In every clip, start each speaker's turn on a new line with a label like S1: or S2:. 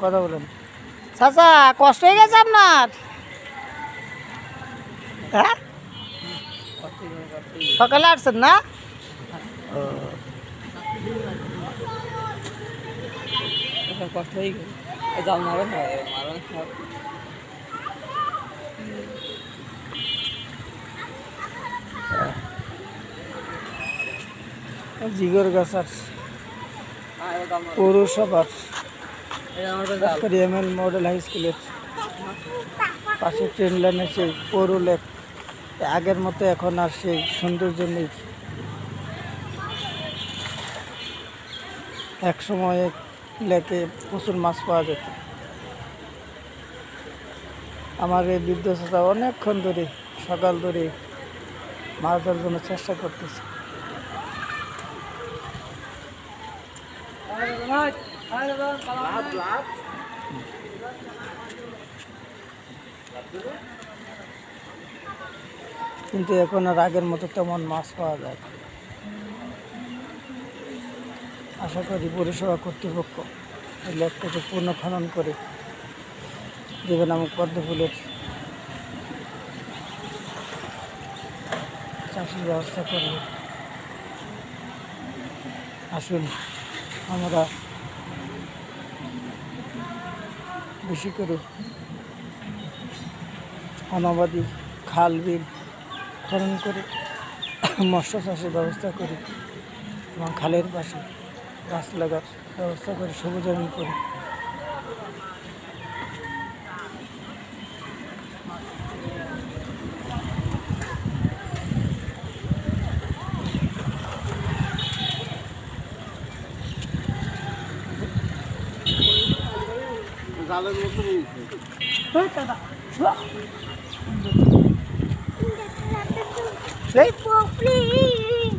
S1: কথা বলেন। চাচা কষ্ট হয়ে গেছে আপনার? হ্যাঁ? সকালে আসছেন না?
S2: এখন কষ্ট হয়ে যাও মারো
S1: জিগর
S2: যাও না
S1: পৌরসভার এম এল মডেল হাই স্কুলের পাশে ট্রেন লাইনের সেই পৌর লেক আগের মতো এখন আর সেই সৌন্দর্য নেই। এক সময় লেকে প্রচুর মাছ পাওয়া যেত। আমার এই বৃদ্ধ অনেকক্ষণ ধরে, সকাল ধরে মাছ ধরার জন্য চেষ্টা করতেছে। কিন্তু এখন আর আগের মতো তেমন মাছ পাওয়া যায় আশা করি পৌরসভা কর্তৃপক্ষ এই লেকটাকে পূর্ণ খনন করে দেবে নামক পদ্ম ফুলের চাষের ব্যবস্থা করবে। আসুন। আমরা বেশি করে অনাবাদী খাল বিল খনন করে, মৎস্য চাষের ব্যবস্থা করি এবং খালের পাশে গাছ লাগার ব্যবস্থা করে সবুজায়ন করি এই, এই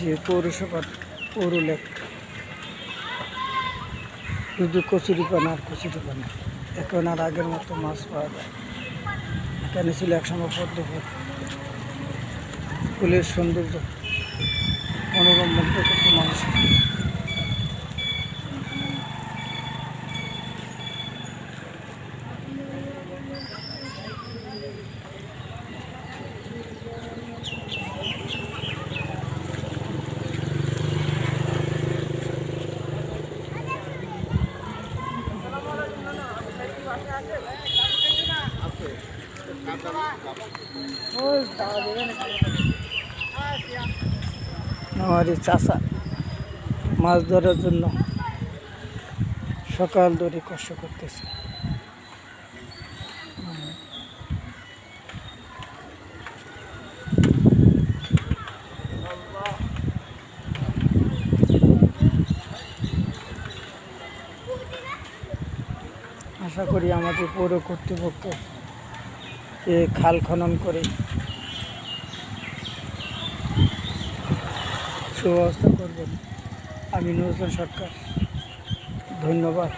S1: যে পৌরসভার পৌর লেক শুধু কচুরিপানা আর কচুরিপানা। এখন আর আগের মতো মাছ পাওয়া যায়। এখানে ছিল একসঙ্গে ফুল ফুলের সৌন্দর্য, মনোরম মুগ্ধ করতো মানুষ। আমার এই চাষা, মাছ ধরার জন্য সকাল ধরে কষ্ট করতেছে। আশা করি আমাদের পৌর কর্তৃপক্ষ খাল খনন করে। সুব্যবস্থা করবেন। আমি নজরুল সরকার। ধন্যবাদ।